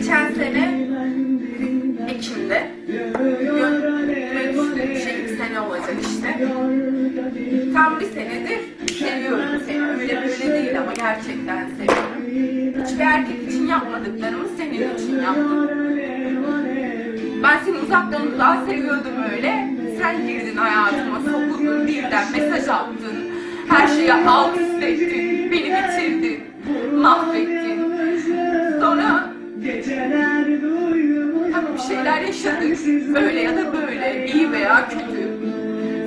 geçen sene Ekim'de düşündüğüm şey bir sene olacak işte. Tam bir senedir seviyorum seni. Öyle böyle değil ama gerçekten seviyorum. Hiçbir erkek için yapmadıklarımı senin için yaptım. Ben seni uzaktan uzağa seviyordum öyle. Sen girdin hayatıma, sokundun birden mesaj attın. Her şeyi alt üst ettin, beni bitirdin, mahvettin. Sonra yaşadık. Öyle ya da böyle, iyi veya kötü.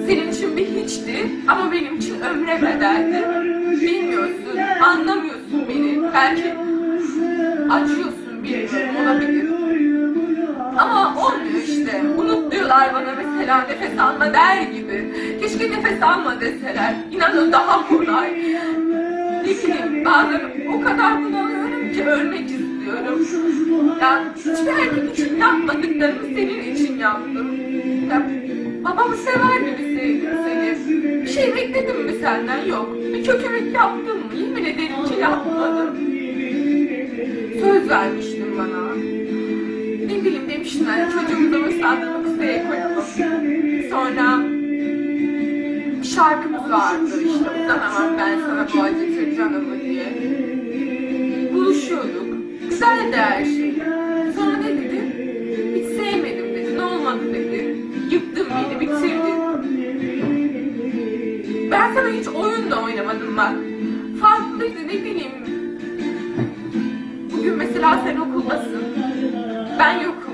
Senin için bir hiçti ama benim için ömre bedeldi. Bilmiyorsun, anlamıyorsun beni. Belki acıyorsun bilmiyorum olabilir. Ama olmuyor işte. Unut bana mesela nefes alma der gibi. Keşke nefes alma deseler. İnanın daha kolay. Ne bileyim bazen o kadar bunalıyorum ki ölmek istiyorum. Ya hiçbir erkek için yapmadıklarımı senin için yaptım. Ya, babamı sever gibi sevdim seni. Bir şey bekledim mi senden? Yok. Bir kötülük yaptım mı? Yemin ederim ki yapmadım. Söz vermiştin bana. Ne bileyim demiştin hani çocuğumuza mesela kısaya koyalım. Sonra bir şarkımız vardı işte uzanamam ben sana bu acı canımı diye. Buluşuyorduk. Güzeldi her şey. Sonra ne dedi? Hiç sevmedim dedi. Ne olmadı dedi. Yıktın beni, bitirdin. Ben sana hiç oyun da oynamadım bak. Farklıydı ne bileyim. Bugün mesela sen okuldasın. Ben yokum.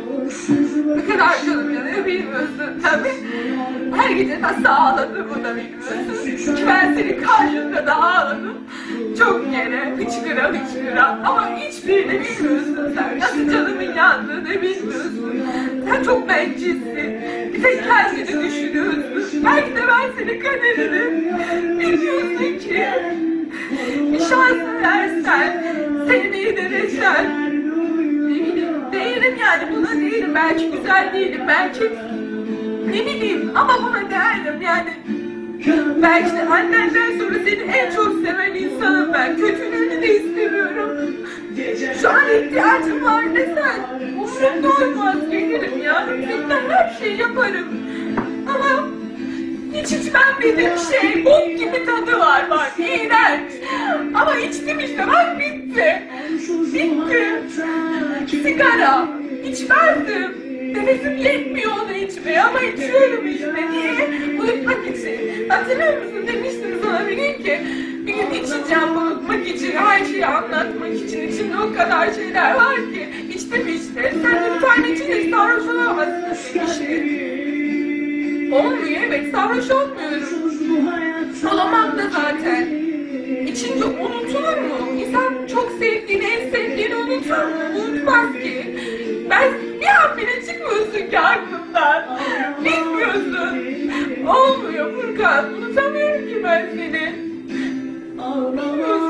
Ne kadar canım yanıyor bilmiyorsun tabii. Her gece nasıl ağladığımı da bilmiyorsun. Çünkü ben senin karşında da ağladım. Çok yere, hıçkıra hıçkıra. Ama hiçbirini bilmiyorsun sen. Nasıl canımın yandığını bilmiyorsun. Sen çok bencilsin. Bir tek kendini düşünüyorsun. Belki de ben senin kaderini bilmiyorsun ki. Bir şans versen, seni iyi denesen. Ne bileyim, değilim yani buna değilim. Belki güzel değilim, belki ne bileyim ama buna değilim yani. Belki de annenden sonra seni en çok seven insanım ben. Kötülüğünü de istemiyorum. Şu an ihtiyacım var desen. Umurumda olmaz gelirim ya. Seninle her şeyi yaparım. Ama hiç içmem şey. Bok gibi tadı var bak. İğrenç. Ama içtim işte bak bitti. Bitti. Sigara. İçmezdim. Nefesim yetmiyor onu içmeye ama içiyorum işte. Niye? Unutmak için. Hatırlıyor musun? Demiştim sana bir gün ki bir gün içeceğim unutmak için, her şeyi anlatmak için. içimde o kadar şeyler var ki. İçtim işte. Sen de bir tane içinde sarhoş olamazsın demiştin. Olmuyor evet sarhoş olmuyorum. Olamam da zaten. İçince unutulur mu? İnsan çok sevdiğini, en sevdiğini unutur mu? Unutmaz sen bile çıkmıyorsun ki aklımdan. Bilmiyorsun. Olmuyor Furkan. Unutamıyorum ki ben seni. Bilmiyorsun.